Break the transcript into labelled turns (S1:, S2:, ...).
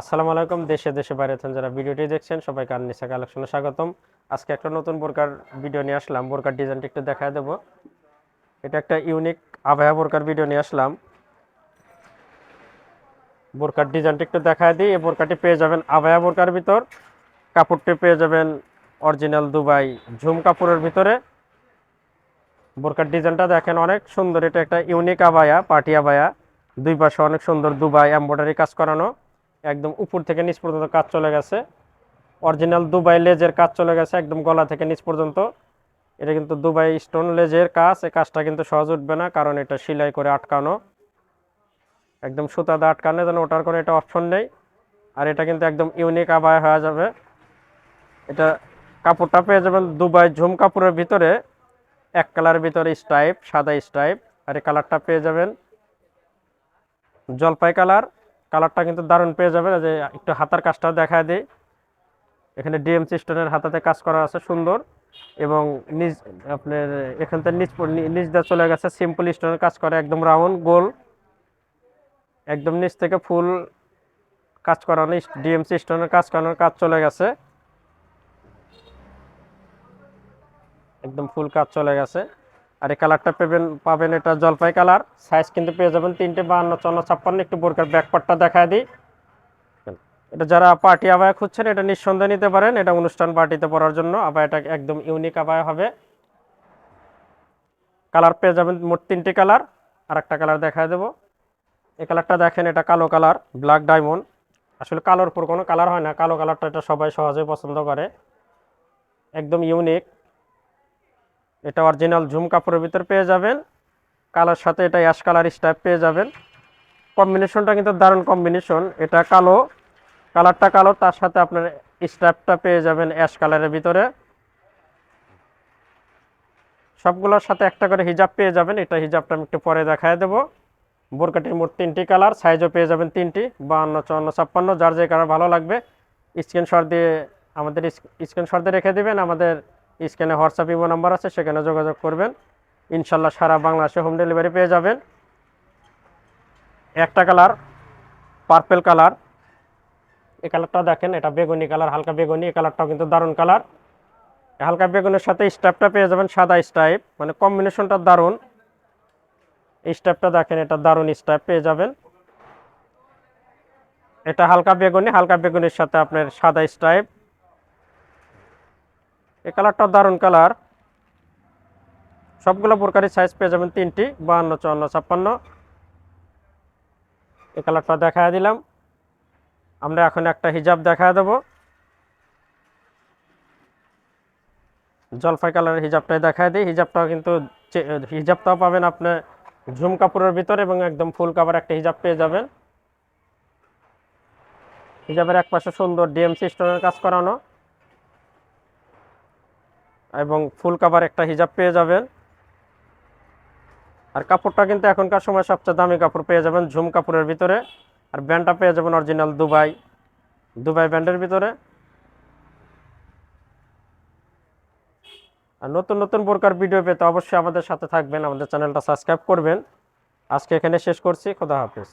S1: আসসালামু আলাইকুম, দেশে দেশে বাইরে যারা ভিডিওটি দেখছেন, সবাইকে আননিসা কালেকশনে স্বাগতম। আজকে একটা নতুন বোরকার ভিডিও নিয়ে আসলাম, বোরকার ডিজাইনটা একটু দেখায় দেবো। এটা একটা ইউনিক আভায়া বোরকার ভিডিও নিয়ে আসলাম। বোরকার ডিজাইনটা একটু দেখায় দিই, এই বোরকাটি পেয়ে যাবেন আভায়া বোরকার ভিতর। কাপড়টি পেয়ে যাবেন অরিজিনাল দুবাই ঝুম কাপড়ের ভিতরে। বোরকার ডিজাইনটা দেখেন অনেক সুন্দর, এটা একটা ইউনিক আবায়া পার্টি আবায়া দুই পাশে অনেক সুন্দর দুবাই এম্ব্রয়ডারি কাজ করানো। একদম উপর থেকে নিচ পর্যন্ত কাজ চলে গেছে। অরিজিনাল দুবাই লেজের কাজ চলে গেছে একদম গলা থেকে নিচ পর্যন্ত। এটা কিন্তু দুবাই স্টোন লেজের কাজ, এই কাজটা কিন্তু সহজ উঠবে না, কারণ এটা সেলাই করে আটকানো। একদম সুতা দিয়ে আটকানো, যেন ওটার কোনো এটা অপশন নেই। আর এটা কিন্তু একদম ইউনিক আবায় হয়ে যাবে। এটা কাপড়টা পেয়ে যাবেন দুবাই ঝুম কাপড়ের ভিতরে। এক কালারের ভিতরে স্টাইপ সাদা স্টাইপ আর এই কালারটা পেয়ে যাবেন জলপাই কালার। কালারটা কিন্তু দারুণ পেয়ে যাবেন। যে একটু হাতার কাজটা দেখায় দিই। এখানে ডিএমসি স্টোনের হাতাতে কাজ করা আছে, সুন্দর। এবং নিজ, আপনার এখান থেকে নিচ নিচ দিয়ে চলে গেছে, সিম্পল স্টোনের কাজ করে, একদম রাউন্ড, গোল। একদম নিচ থেকে ফুল কাজ করানো ডিএমসি স্টোনের কাজ করানোর কাজ চলে গেছে। একদম ফুল কাজ চলে গেছে। আর এই কালারটা পাবেন পাবেন এটা জলপাই কালার সাইজ কিন্তু পেয়ে যাবেন তিনটে বাহান্ন চন্ন ছাপ্পান্ন। একটু বোরকার ব্যাকপার্টটা দেখায় দিই। এটা যারা পার্টি আবায়া খুঁজছেন, এটা নিঃসন্দেহে নিতে পারেন। এটা অনুষ্ঠান পার্টিতে পড়ার জন্য আবায়াটা একদম ইউনিক আবায়া হবে। কালার পেয়ে যাবেন মোট তিনটি কালার আর একটা কালার দেখায় দেবো। এই কালারটা দেখেন, এটা কালো কালার ব্ল্যাক ডায়মন্ড আসলে কালোর উপর কোনো কালার হয় না। কালো কালারটা এটা সবাই সহজেই পছন্দ করে। একদম ইউনিক এটা অরিজিনাল ঝুম কাপড়ের ভিতর পেয়ে যাবেন। কালার সাথে এটা অ্যাশ কালার স্টাইপ পেয়ে যাবেন। কম্বিনেশনটা কিন্তু দারুণ কম্বিনেশন এটা কালো। কালারটা কালো, তার সাথে আপনার স্ট্যাপটা পেয়ে যাবেন অ্যাশ কালারের ভিতরে। সবগুলোর সাথে একটা করে হিজাব পেয়ে যাবেন। এটা হিজাবটা আমি একটু পরে দেখায় দেবো। বোরকাটির মোট তিনটি কালার সাইজও পেয়ে যাবেন তিনটি, বাহান্ন, চুয়ান্ন, ছাপ্পান্ন, যার যে কালার ভালো লাগবে। স্ক্রিনশট দিয়ে আমাদের স্ক্রিনশট দিয়ে রেখে দেবেন। আমাদের স্ক্রিনে হোয়াটসঅ্যাপ, ইমো নাম্বার আছে, সেখানে যোগাযোগ করবেন। ইনশাল্লাহ সারা বাংলাদেশে হোম ডেলিভারি পেয়ে যাবেন। একটা কালার, পার্পেল কালার। এই কালারটা দেখেন, এটা বেগুনি কালার, হালকা বেগুনি। এই কালারটাও কিন্তু দারুণ কালার। হালকা বেগুনের সাথে স্টাইপটা পেয়ে যাবেন সাদা স্টাইপ মানে কম্বিনেশনটা দারুণ। স্টাইপটা দেখেন, এটা দারুণ স্টাইপ পেয়ে যাবেন। এটা হালকা বেগুনি, হালকা বেগুনির সাথে আপনার সাদা স্টাইপ এই কালারটা দারুণ কালার। সবগুলো প্রকারের সাইজ পেয়ে যাবেন তিনটি, বাহান্ন, চুয়ান্ন, ছাপ্পান্ন। এই কালারটা দেখা দিলাম। আমরা এখন একটা হিজাব দেখা দেব। জলফাই কালারের হিজাবটাই দেখা দিই। হিজাবটাও কিন্তু হিজাবটাও পাবেন আপনি ঝুম কাপড়ের ভিতরে এবং একদম ফুল কাভার একটা হিজাব পেয়ে যাবেন। হিজাবের এক পাশে সুন্দর ডিএমসি স্টোনের কাজ করানো। এবং ফুল কাভার একটা হিজাব পেয়ে যাবেন। আর কাপড়টা কিন্তু এখনকার সময় সবচেয়ে দামি কাপড় পেয়ে যাবেন ঝুম কাপড়ের ভিতরে। আর ব্যান্ডটা পেয়ে যাবেন অরিজিনাল দুবাই দুবাই ব্যান্ডের ভিতরে। আর নতুন নতুন বোরকার ভিডিও পেতে অবশ্যই আমাদের সাথে থাকবেন, আমাদের চ্যানেলটা সাবস্ক্রাইব করবেন। আজকে এখানে শেষ করছি, খোদা হাফেজ।